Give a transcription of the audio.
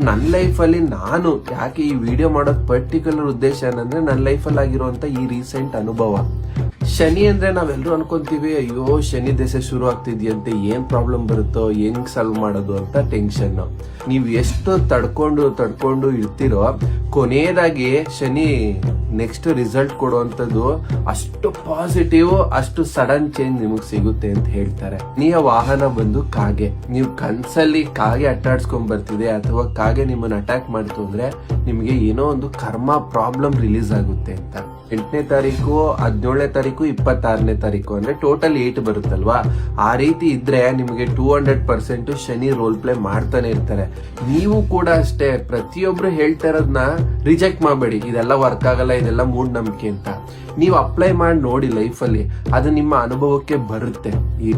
But ನನ್ನ ಲೈಫಲ್ಲಿ ನಾನು ಯಾಕೆ ಈ ವಿಡಿಯೋ ಮಾಡೋದು ಪರ್ಟಿಕ್ಯುಲರ್ ಉದ್ದೇಶ ಏನಂದ್ರೆ ನನ್ನ ಲೈಫಲ್ಲಿ ಆಗಿರುವಂಥ ಈ ರೀಸೆಂಟ್ ಅನುಭವ. ಶನಿ ಅಂದ್ರೆ ನಾವೆಲ್ಲರೂ ಅನ್ಕೊಂತೀವಿ, ಅಯ್ಯೋ, ಶನಿ ದೆಸೆ ಶುರು ಆಗ್ತಿದ್ಯಂತೆ, ಏನ್ ಪ್ರಾಬ್ಲಮ್ ಬರುತ್ತೋ, ಹೆಂಗ್ ಸಾಲ್ವ್ ಮಾಡೋದು? ಅಂತ ಟೆನ್ಷನ್ ನೀವ್ ಎಷ್ಟು ತಡ್ಕೊಂಡು ತಡ್ಕೊಂಡು ಇರ್ತಿರೋ, ಕೊನೆಯದಾಗಿ ಶನಿ ನೆಕ್ಸ್ಟ್ ರಿಸಲ್ಟ್ ಕೊಡುವಂತದ್ದು ಅಷ್ಟು ಪಾಸಿಟಿವ್ ಅಷ್ಟು ಸಡನ್ ಚೇಂಜ್ ನಿಮಗ್ ಸಿಗುತ್ತೆ ಅಂತ ಹೇಳ್ತಾರೆ. ನೀಯ ವಾಹನ ಬಂದು ಕಾಗೆ. ನೀವು ಕನ್ಸಲ್ಲಿ ಕಾಗೆ ಅಟ್ಟಾಡ್ಸ್ಕೊಂಡ್ ಬರ್ತಿದೆ, ಅಥವಾ ಕಾಗೆ ನಿಮ್ಮನ್ನ ಅಟ್ಯಾಕ್ ಮಾಡ್ತು ಅಂದ್ರೆ ನಿಮ್ಗೆ ಏನೋ ಒಂದು ಕರ್ಮ ಪ್ರಾಬ್ಲಮ್ ರಿಲೀಸ್ ಆಗುತ್ತೆ ಅಂತ. ಎಂಟನೇ ತಾರೀಕು, ಹದಿನೇಳನೇ ತಾರೀಕು, ಇಪ್ಪತ್ತಾರನೇ ತಾರೀಕು ಅಂದ್ರೆ ಟೋಟಲ್ ಏಟ್ ಬರುತ್ತಲ್ವಾ? ಆ ರೀತಿ ಇದ್ರೆ ನಿಮಗೆ two hundred percent Shani role play ಮಾಡ್ತಾನೆ ಇರ್ತಾರೆ. ನೀವು ಕೂಡ ಅಷ್ಟೇ, ಪ್ರತಿಯೊಬ್ರು ಹೇಳ್ತಾ ಇರೋದನ್ನ ರಿಜೆಕ್ಟ್ ಮಾಡಬೇಡಿ. ಇದೆಲ್ಲ ವರ್ಕ್ ಆಗಲ್ಲ, ಇದೆಲ್ಲ ಮೂಢನಂಬಿಕೆ ಅಂತ. ನೀವು ಅಪ್ಲೈ ಮಾಡಿ ನೋಡಿ ಲೈಫಲ್ಲಿ ಅದು ನಿಮ್ಮ ಅನುಭವಕ್ಕೆ ಬರುತ್ತೆ. ಈ